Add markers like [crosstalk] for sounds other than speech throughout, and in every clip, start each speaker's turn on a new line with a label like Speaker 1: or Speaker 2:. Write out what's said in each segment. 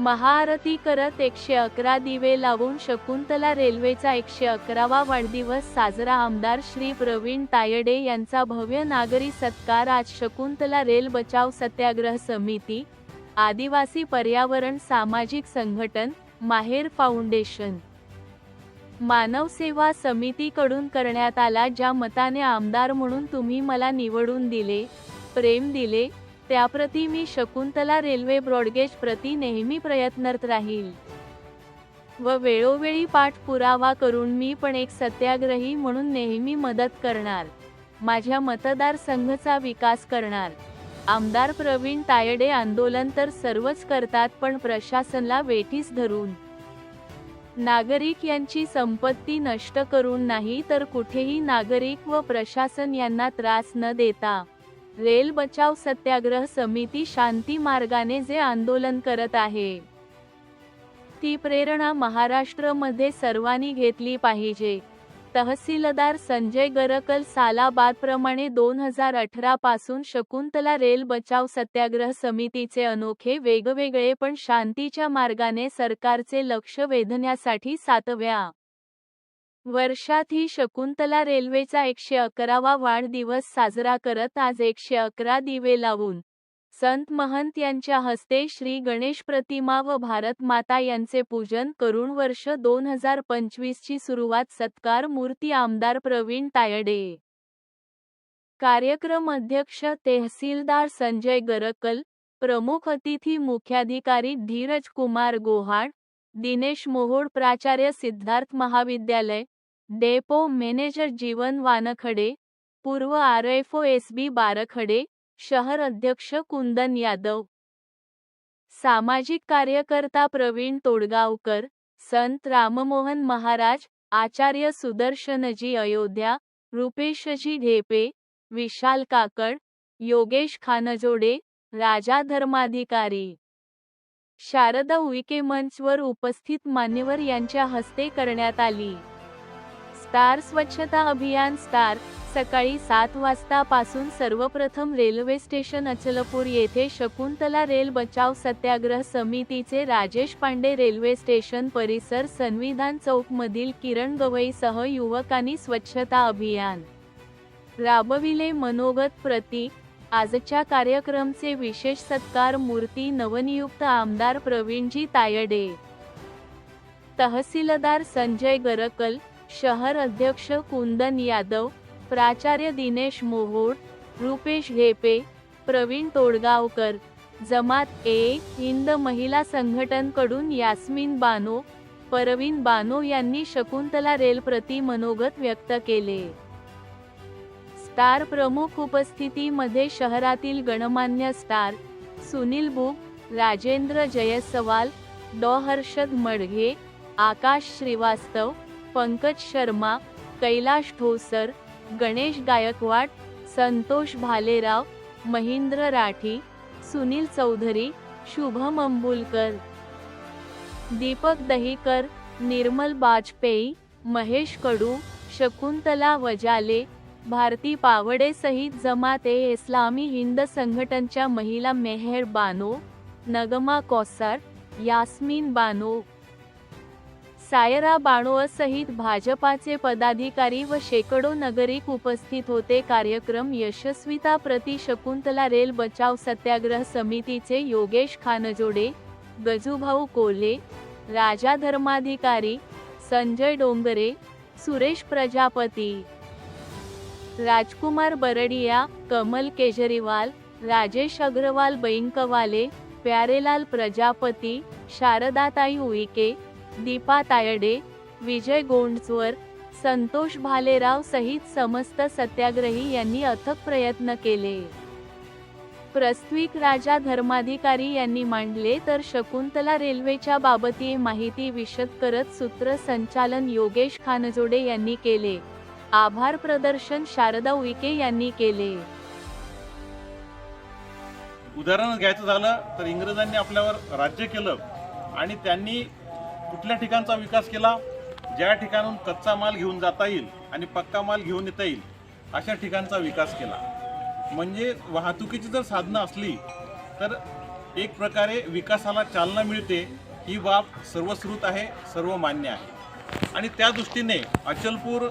Speaker 1: महाआरती करत एकशे अकरा दिवे लावून शकुंतला रेल्वेचा एकशे अकरावा वाढदिवस साजरा. आमदार श्री प्रवीण तायडे यांचा भव्य नागरी सत्कार. आज शकुंतला रेल बचाव सत्याग्रह समिती आदिवासी पर्यावरण सामाजिक संघटन माहेर फाउंडेशन. मानव सेवा समितीकडून करण्यात आला ज्या मताने आमदार म्हणून तुम्ही मला निवडून दिले प्रेम दिले त्याप्रती मी शकुंतला रेल्वे ब्रॉडगेज प्रती नेहमी प्रयत्नरत राहील. व वेळोवेळी पाठपुरावा करून मी पण एक सत्याग्रही म्हणून नेहमी मदत करणार. माझ्या मतदारसंघचा विकास करणार. आमदार प्रवीण तायडे आंदोलन तर सर्वच करतात पण प्रशासनला वेठीस धरून. नागरिक यांची संपत्ती नष्ट करून नाही तर कुठेही नागरिक व प्रशासन यांना त्रास न देता रेल बचाव सत्याग्रह समिती शांती मार्गाने जे आंदोलन करत आहे. ती प्रेरणा महाराष्ट्रमध्ये सर्वांनी घेतली पाहिजे. तहसीलदार संजय गरकल सालाबादप्रमाणे दोन हजार अठरा पासून शकुंतला रेल बचाव सत्याग्रह समितीचे अनोखे वेगवेगळे पण शांतीच्या मार्गाने सरकारचे लक्ष वेधण्यासाठी सातव्या वर्षात ही शकुंतला रेल्वेचा एकशे अकरावा वाढदिवस साजरा करत आज एकशे अकरा दिवे लावून संत महंत यांच्या हस्ते श्री गणेश प्रतिमा व भारत माता यांचे पूजन करून वर्ष दोन हजार पंचवीस ची सुरुवात सत्कार मूर्ती आमदार प्रवीण तायडे. कार्यक्रम अध्यक्ष तहसीलदार संजय गरकल प्रमुख अतिथी मुख्याधिकारी धीरज कुमार गोहाड दिनेश मोहोड प्राचार्य सिद्धार्थ महाविद्यालय डेपो मॅनेजर जीवन वानखडे पूर्व R F O S B Barkhade शहर अध्यक्ष कुंदन यादव. सामाजिक कार्यकर्ता प्रवीण तोडगावकर संत राममोहन महाराज आचार्य सुदर्शनजी अयोध्या रुपेशजी ढेपे विशाल काकड योगेश खानजोडे राजा धर्माधिकारी. शारदा उईके मंचवर उपस्थित मान्यवर यांच्या हस्ते करण्यात आली. स्टार स्वच्छता अभियान स्टार सकाळी सात वाजता पासून सर्वप्रथम रेल्वे स्टेशन अचलपूर येथे शकुंतला रेल बचाव सत्याग्रह समितीचे राजेश पांडे रेल्वे स्टेशन परिसर संविधान चौकमधील किरण गवईसह युवकांनी स्वच्छता अभियान. राबविले मनोगत प्रती आजच्या कार्यक्रमचे विशेष सत्कार मूर्ती नवनियुक्त आमदार प्रवीणजी तायडे. तहसीलदार संजय गरकल शहर अध्यक्ष कुंदन यादव प्राचार्य दिनेश मोहोड रुपेश घेपे प्रवीण तोडगावकर जमात ए हिंद महिला संघटनकडून यास्मिन बानो परवीन बानो यांनी शकुंतला रेल प्रति मनोगत व्यक्त केले. स्टार प्रमुख उपस्थितीमध्ये शहरातील गणमान्य स्टार सुनील बुक राजेंद्र जयसवाल डॉ. हर्षद मडघे आकाश श्रीवास्तव पंकज शर्मा कैलाश ठोसर गणेश गायकवाड संतोष भालेराव महेंद्र राठी सुनील चौधरी शुभम अंबुलकर दीपक दहीकर निर्मल बाजपेयी महेश कडू शकुंतला वजाले भारती पावडे सहित जमात ए इस्लामी हिंद संघटनच्या महिला मेहर बानो नगमा कौसार यास्मीन बानो सायरा बाणोसहित भाजपाचे पदाधिकारी व शेकडो नागरिक उपस्थित होते. कार्यक्रम यशस्विता प्रति शकुंतला रेल बचाव सत्याग्रह समितीचे योगेश खानजोडे गजूभाऊ कोल्हे राजा धर्माधिकारी संजय डोंगरे सुरेश प्रजापती. राजकुमार बरडिया कमल केजरीवाल राजेश अग्रवाल बैंकवाले प्यारेलाल प्रजापती शारदाताई उईके दीपा तायडे विजय गोंडस्वर संतोष भालेराव सहित समस्त सत्याग्रही यांनी अथक प्रयत्न केले. प्रस्त्विक राजा धर्माधिकारी यांनी मांडले तर शकुंतला रेल्वेच्या बाबतीत माहिती विशद करत सूत्रसंचालन योगेश खानजोडे यांनी केले. आभार प्रदर्शन शारदा उईके यांनी केले.
Speaker 2: उदाहरण घ्यायचं झालं तर इंग्रजांनी आपल्यावर राज्य केलं आणि त्यांनी कुठल्या ठिकाणचा विकास केला? ज्या ठिकाणून कच्चा माल घेऊन जाता येईल आणि पक्का माल घेऊन येता येईल अशा ठिकाणचा विकास केला. म्हणजे वाहतुकीची जर साधनं असली तर एक प्रकारे विकासाला चालना मिळते ही बाब सर्वश्रुत आहे सर्व मान्य आहे. आणि त्या दृष्टीने अचलपूर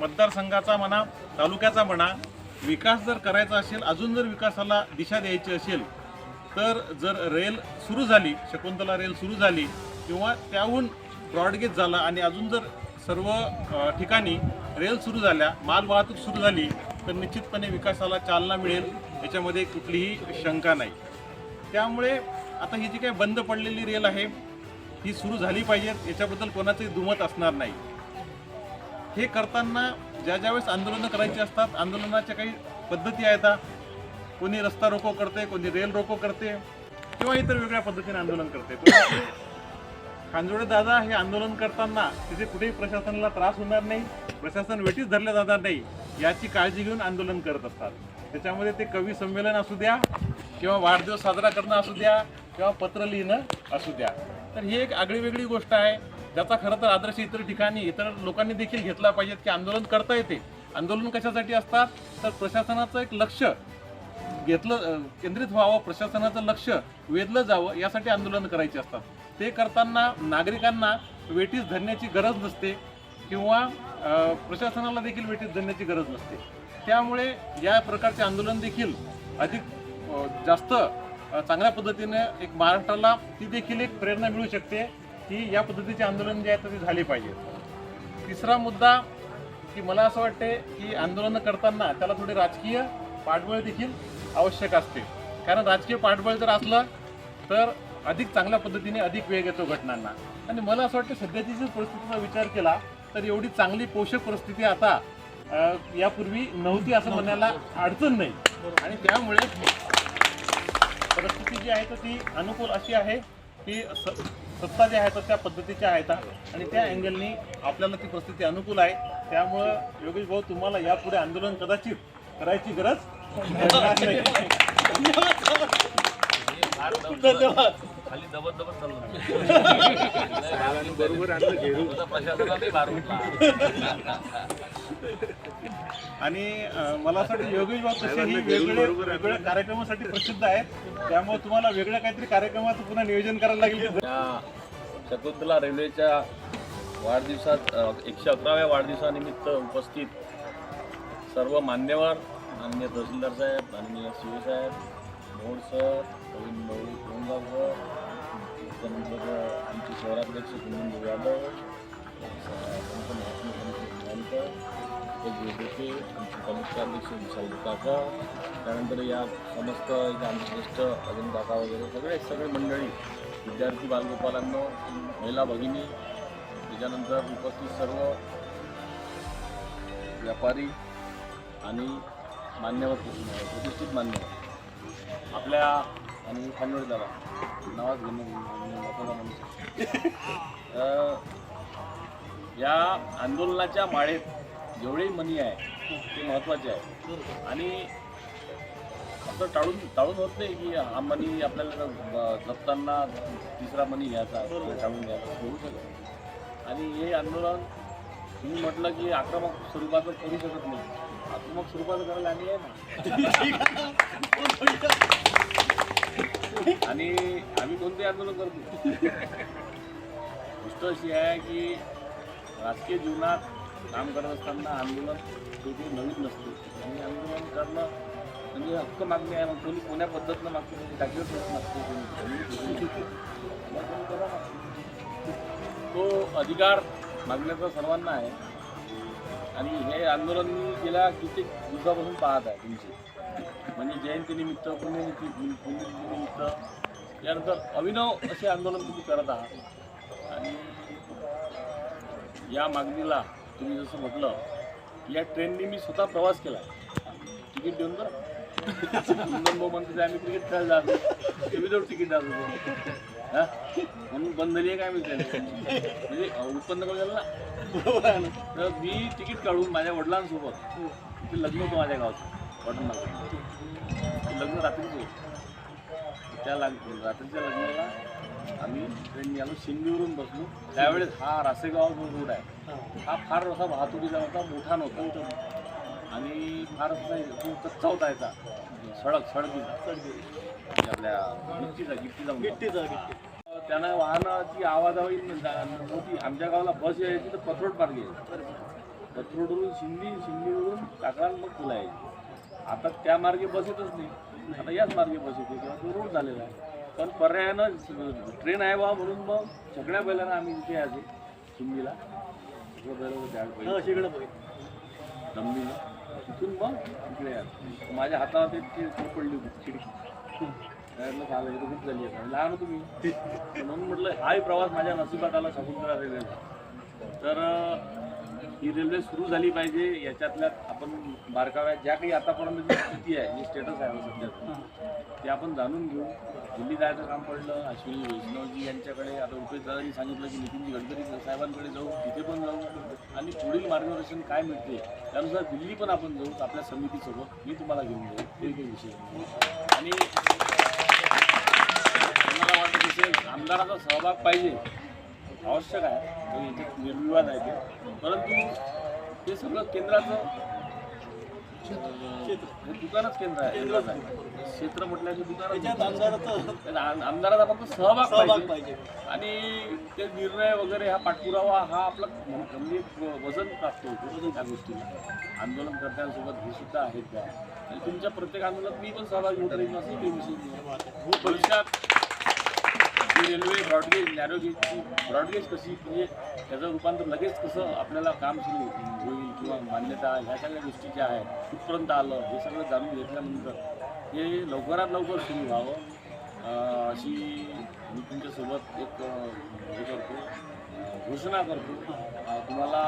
Speaker 2: मतदारसंघाचा म्हणा तालुक्याचा म्हणा विकास जर करायचा असेल अजून जर विकासाला दिशा द्यायची असेल तर जर रेल सुरू झाली शकुंतला रेल सुरू झाली किंवा त्याहून ब्रॉडगेज झाला आणि अजून जर सर्व ठिकाणी रेल सुरू झाल्या माल वाहतूक सुरू झाली तर निश्चितपणे विकासाला चालना मिळेल याच्यामध्ये कुठलीही शंका नाही. त्यामुळे आता ही जी काही बंद पडलेली रेल आहे ही सुरू झाली पाहिजेत याच्याबद्दल कोणाचंही दुमत असणार नाही. हे करताना ज्या ज्यावेळेस आंदोलनं करायची असतात आंदोलनाच्या काही पद्धती आहेत कोणी रस्ता रोको करते कोणी रेल रोको करते किंवा इतर वेगळ्या पद्धतीने आंदोलन करते. [coughs] खांजोडे दादा हे आंदोलन करताना तिथे कुठेही प्रशासनाला त्रास होणार नाही प्रशासन वेटीच धरल्या जाणार नाही याची काळजी घेऊन आंदोलन करत असतात. त्याच्यामध्ये ते कवी संमेलन असू द्या किंवा वाढदिवस साजरा करणं असू द्या किंवा पत्र लिहिणं असू द्या. तर ही एक आगळी वेगळी गोष्ट आहे. ज्याचा खरं तर आदर्श इतर ठिकाणी इतर लोकांनी देखील घेतला पाहिजेत की आंदोलन करता येते. आंदोलन कशासाठी असतात? तर प्रशासनाचं एक लक्ष घेतलं केंद्रित व्हावं प्रशासनाचं लक्ष वेधलं जावं यासाठी आंदोलन करायचे असतात. ते करताना नागरिकांना वेटीस धरण्याची गरज नसते किंवा प्रशासनाला देखील वेटीस धरण्याची गरज नसते. त्यामुळे या प्रकारचे आंदोलन देखील अधिक जास्त चांगल्या पद्धतीने एक महाराष्ट्राला ती देखील एक प्रेरणा मिळू शकते. की या पद्धतीचे आंदोलन जे आहे ते झाले पाहिजे. तिसरा मुद्दा की मला असं वाटते की आंदोलनं करताना त्याला थोडे राजकीय पाठबळ देखील आवश्यक असते. कारण राजकीय पाठबळ जर असलं तर अधिक चांगल्या पद्धतीने अधिक वेग येतो घटनांना. आणि मला असं वाटतं सध्याची जर परिस्थितीचा विचार केला तर एवढी चांगली पोषक परिस्थिती आता यापूर्वी नव्हती असं म्हणायला अडचण नाही. आणि त्यामुळे परिस्थिती जी आहे तर ती अनुकूल अशी आहे की सत्ता ज्या आहेत त्या पद्धतीच्या आहेत. आणि त्या अँगलनी आपल्याला ती परिस्थिती अनुकूल आहे. त्यामुळं योगेश भाऊ तुम्हाला यापुढे आंदोलन कदाचित करायची गरज. धन्यवाद
Speaker 3: खाली दबत दबत चाललो बरोबर प्रशासनाने भार उठला
Speaker 2: आणि मला असं वाटतं योगेश भाऊ तसेही वेगळे वेगवेगळ्या कार्यक्रमासाठी प्रसिद्ध आहेत. त्यामुळे तुम्हाला वेगळ्या काहीतरी कार्यक्रमाचं पुन्हा नियोजन करायला लागेल.
Speaker 3: शकुंतला रेल्वेच्या वाढदिवसात अ, एकशे अकराव्या वाढदिवसानिमित्त उपस्थित सर्व मान्यवर माननीय तहसीलदार साहेब माननीय सी साहेब मोड सर प्रवीण भाऊ गोंगाव सर त्यानंतर आमचे शहराध्यक्ष कुंदन यादव वेगवेगळे आमचे तालुकाध्यक्ष विशाल काका त्यानंतर या समस्त इथे आमचे ज्येष्ठ अजून काका वगैरे सगळे सगळे मंडळी विद्यार्थी बालगोपालांना महिला भगिनी त्याच्यानंतर उपस्थित सर्व व्यापारी आणि मान्यवर प्रतिष्ठित मान्यवर. आपल्या आणि खानवडी दादा नावाज घेणं या आंदोलनाच्या माळेत जेवढेही मनी आहे ते महत्त्वाचे आहे. आणि असं टाळून टाळून होत नाही की हा मनी आपल्याला जपताना तिसरा मनी घ्यायचा टाळून घ्यायचा होऊ शकत आणि हे आंदोलन तुम्ही म्हटलं की आक्रमक स्वरूपाचं करू शकत नाही. आक्रमक स्वरूपाचं करायला आम्ही आहे ना. [laughs] आणि आम्ही कोणते आंदोलन करतो? [laughs] गोष्ट अशी आहे की राजकीय जीवनात काम करत असताना आंदोलन शेवटी नवीन नसते. आणि आंदोलन करणं म्हणजे हक्क मागणी आहे मग कोणी कोण्या पद्धतीनं मागतो कोणी म्हणजे जागेवर मागतो कोणी. तो अधिकार मागण्याचा सर्वांना आहे. आणि हे आंदोलन मी गेल्या कित्येक दिवसापासून पाहत आहे तुमचे. म्हणजे जयंतीनिमित्त पुण्यनिमित्त पुण्यनिमित्त यानंतर अभिनव असे आंदोलन तुम्ही करत आहात. आणि या मागणीला तुम्ही जसं म्हटलं या ट्रेननी मी स्वतः प्रवास केला. तिकीट देऊन बरं म्हणतो आम्ही क्रिकेट खेळायला जातो. ते विदाऊट तिकीट जात. होतो हा? म्हणून बंद झाली आहे काय मी म्हणजे उत्पन्न कमी झालं? ना तर मी तिकीट काढून माझ्या वडिलांसोबत ते लग्न होतं माझ्या गावात वडिलांना लग्न रात्रीच होतं. त्या लग्न रात्रीच्या लग्नाला आम्ही ट्रेननी आलो शिंदीवरून बसलो. त्यावेळेस हा रासेगाव जो रोड आहे हा. फार असा वाहतुकीचा होता मोठा नव्हता. आणि फार तो कच्चा होता याचा. सडक सडकी आपल्या गिफ्टीचा गिफ्टीचा मुलगा. त्यानं वाहनाची आवाजावी नव्हती आमच्या गावाला बस यायची तर पथरोड मार्गे यायची. पथरोडवरून शिंदी शिंदीवरून टाकळा मग तुला यायची. आता त्या मार्गे बस येतच नाही. आता याच मार्गे बस येते किंवा तो रोड झालेला आहे. पण पर्यायानं ट्रेन आहे बा म्हणून मग सगळ्या बैलांना आम्ही इथे यायचो शिंदीला. दमडीला तिथून मग इकडे यायचं माझ्या हातावर ते पडली होती त्यातलं झालं हे तर खूप झाली आता लहान होतो मी. म्हणून म्हटलं हाही प्रवास माझ्या नशिबात आला शकुंतला रेल्वेचा तर ही रेल्वे सुरू झाली पाहिजे याच्यातल्या आपण बारकाव्या ज्या काही आतापर्यंत जी स्थिती आहे जी स्टेटस आहे सध्या ते आपण जाणून घेऊ. दिल्ली जायचं काम पडलं अश्विनी वैष्णवजी यांच्याकडे आता रुपेश दादांनी सांगितलं की नितीनजी गडकरी साहेबांकडे जाऊ तिथे पण जाऊ. आणि पुढील मार्गदर्शन काय मिळते त्यानुसार दिल्ली पण आपण जाऊ आपल्या समितीसोबत. मी तुम्हाला घेऊन जाऊ. ते काही विषय आणि मला वाटतं आमदाराचा सहभाग पाहिजे. आवश्यक आहे. तो याच्यात निर्विवाद आहे ते. परंतु हे सगळं केंद्राचं हे दुकानच केंद्र आहे. केंद्रच आहे. क्षेत्र म्हटल्याचं आम- आमदाराचा फक्त सहभाग पाहिजे. आणि ते निर्णय वगैरे हा पाठपुरावा हा आपला म्हण- म्हणजे वजन प्राप्त होतो त्या गोष्टीला. आंदोलनकर्त्यांसोबत हे सुद्धा आहेत त्या. आणि तुमच्या प्रत्येक आंदोलनात मी पण सहभागी होत. राहील असं विषय भविष्यात ही रेल्वे ब्रॉडगेज नॅरोगेजची ब्रॉडगेज कशी म्हणजे त्याचं रूपांतर लगेच कसं आपल्याला काम सुरू होईल किंवा मान्यता ह्या सगळ्या गोष्टी ज्या आहेत कुठपर्यंत आलं हे सगळं जाणून घेतल्यानंतर हे लवकरात लवकर सुरू व्हावं. अशी मी तुमच्यासोबत एक हे करतो घोषणा करतो. तुम्हाला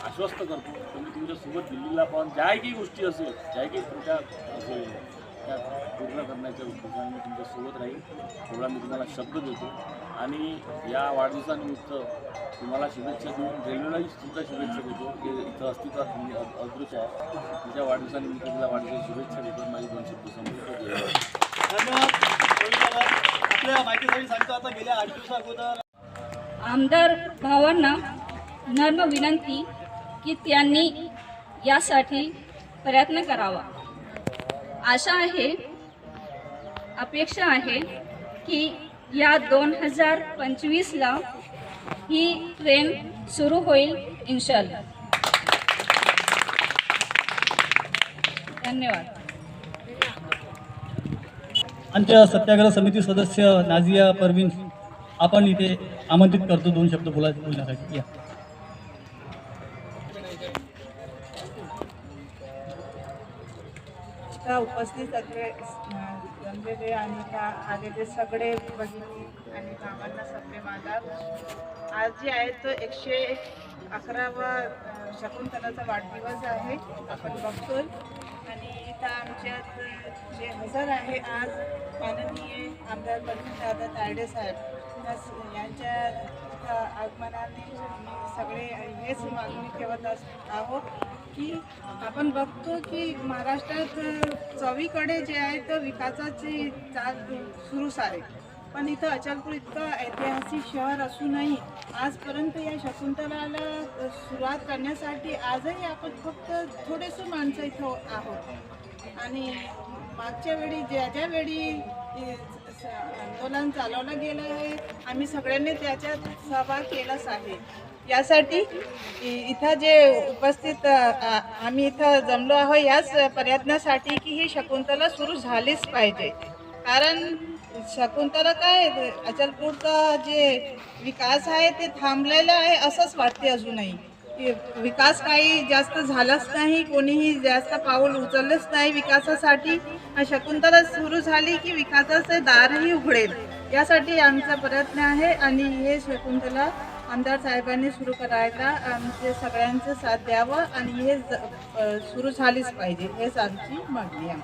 Speaker 3: आश्वस्त करतो. तर मी तुमच्यासोबत दिल्लीला पण ज्या काही गोष्टी असेल ज्या काही त्रुट्या असेल त्या पूर्ण करण्याच्या उद्देशाने मी तुमच्यासोबत राहील. तेवढा मी तुम्हाला शब्द देतो. आणि या वाढदिवसानिमित्त तुम्हाला शुभेच्छा देऊन रेल्वेलाही सुद्धा शुभेच्छा देतो की इथं अस्तित्वात म्हणजे अदृश्य आहे तिच्या वाढदिवसानिमित्त तिला वाढदिवसाची शुभेच्छा देतो माझी दोन शब्द संपवतो
Speaker 4: धन्यवाद आपल्या माहितीसाठी सांगतो आता गेल्या आठ दिवसा अगोदर
Speaker 5: आमदार भावांना नर्म विनंती की त्यांनी यासाठी प्रयत्न करावा. आशा आहे अपेक्षा आहे की या दोन हजार पंचवीसला ही ट्रेन सुरू होईल इन्शाल्लाह. धन्यवाद.
Speaker 4: आमच्या सत्याग्रह समिती सदस्य नाझिया परवीन आपण इथे आमंत्रित करतो दोन शब्द बोला बोलण्यासाठी. या.
Speaker 6: इथं उपस्थित सगळे जमलेले आणि त्या आलेले सगळे बहिणी आणि कामांना सगळे माझा आज जे आहे तो एकशे अकरावा शकुंतलाचा वाढदिवस आहे. आपण बघतोय. आणि इथं आमच्यात जे हजर आहे आज माननीय आमदार प्रवीण दादा तायडे साहेब. यांच्या आगमनाने सगळे हेच मागणी ठेवत अस आहोत. की आपण बघतो की महाराष्ट्रात चवीकडे जे आहे तर विकासाची चाल सुरूच आहे. पण इथं अचलपूर इतकं ऐतिहासिक शहर असूनही आजपर्यंत या शकुंतलाला सुरुवात करण्यासाठी आजही आपण फक्त थोडेसे माणसं इथं आहोत. आणि मागच्या वेळी ज्या ज्या वेळी आंदोलन चालवलं गेलं आहे आम्ही सगळ्यांनी त्याच्यात सहभाग केलाच आहे. यासाठी इ- इथं जे उपस्थित आम्ही इथं जमलो आहोत याच प्रयत्नासाठी की ही शकुंतला सुरू झालीच पाहिजे. कारण शकुंतला काय अचलपूरचा जे विकास आहे ते थांबलेलं आहे असंच वाटते अजूनही. विकास काही जास्त झालाच नाही कोणीही जास्त पाऊल उचललंच नाही विकासासाठी. शकुंतला सुरू झाली की विकासाचे दारही उघडेल. यासाठी आमचा प्रयत्न आहे आणि हे शकुंतला आमदार साहेबांनी सुरू करायला आमचे सगळ्यांचं साथ द्यावं आणि हे सुरू झालीच पाहिजे हेच आमची मागणी आहे.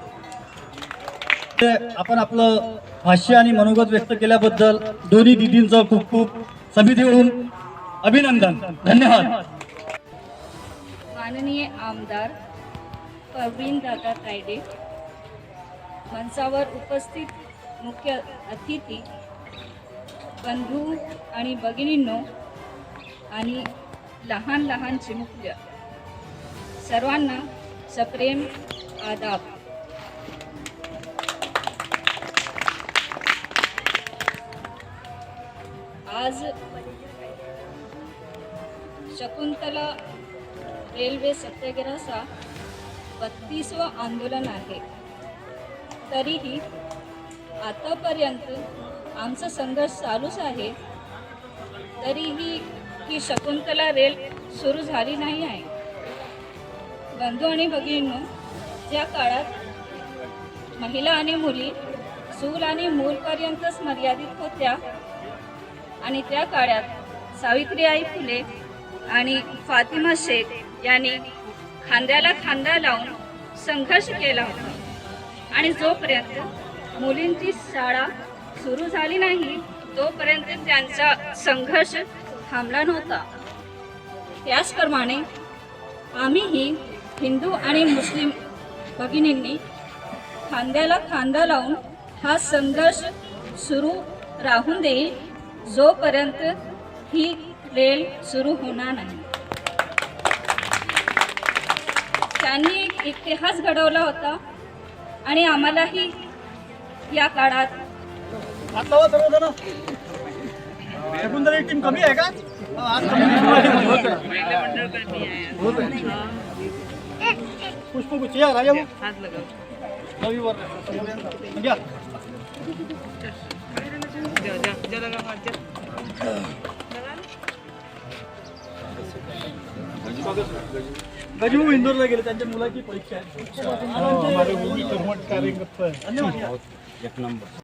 Speaker 4: आपण आपलं भाष्य आणि मनोगत व्यक्त केल्याबद्दल दोन्ही दिदींचं खूप खूप समितीकडून अभिनंदन. धन्यवाद.
Speaker 5: माननीय आमदार प्रवीण दादा तायडे मंचावर उपस्थित मुख्य अतिथी बंधू आणि भगिनींनो आणि लहान लहान चिमुकल्या. सर्वांना सप्रेम आदाब. आज शकुंतला रेल्वे सत्याग्रहाचा बत्तीसवा आंदोलन आहे. तरीही आतापर्यंत आमचा संघर्ष चालूच आहे. तरीही की शकुंतला रेल सुरू झाली नाही आहे. बंधू आणि भगिनींनो ज्या काळात महिला आणि मुली चूल आणि मूलपर्यंतच मर्यादित होत्या आणि त्या काळात सावित्रीबाई फुले आणि फातिमा शेख यांनी खांद्याला खांदा लावून संघर्ष केला होता. आणि जोपर्यंत मुलींची शाळा सुरू झाली नाही तोपर्यंत त्यांचा संघर्ष थांबला नव्हता. त्याचप्रमाणे आम्हीही हिंदू आणि मुस्लिम भगिनींनी खांद्याला खांदा लावून हा संघर्ष सुरू राहून देईल जोपर्यंत ही रेल सुरू होणार नाही. त्यांनी एक इतिहास घडवला होता आणि आम्हालाही या काळात
Speaker 4: शकुंतला टीम कमी आहे का? आज आहे. पुष्पगुच्छ या राजा भाऊ. रविवार. घ्या गजू इंदोरला गेले त्यांच्या मुलाची परीक्षा आहे. धन्यवाद.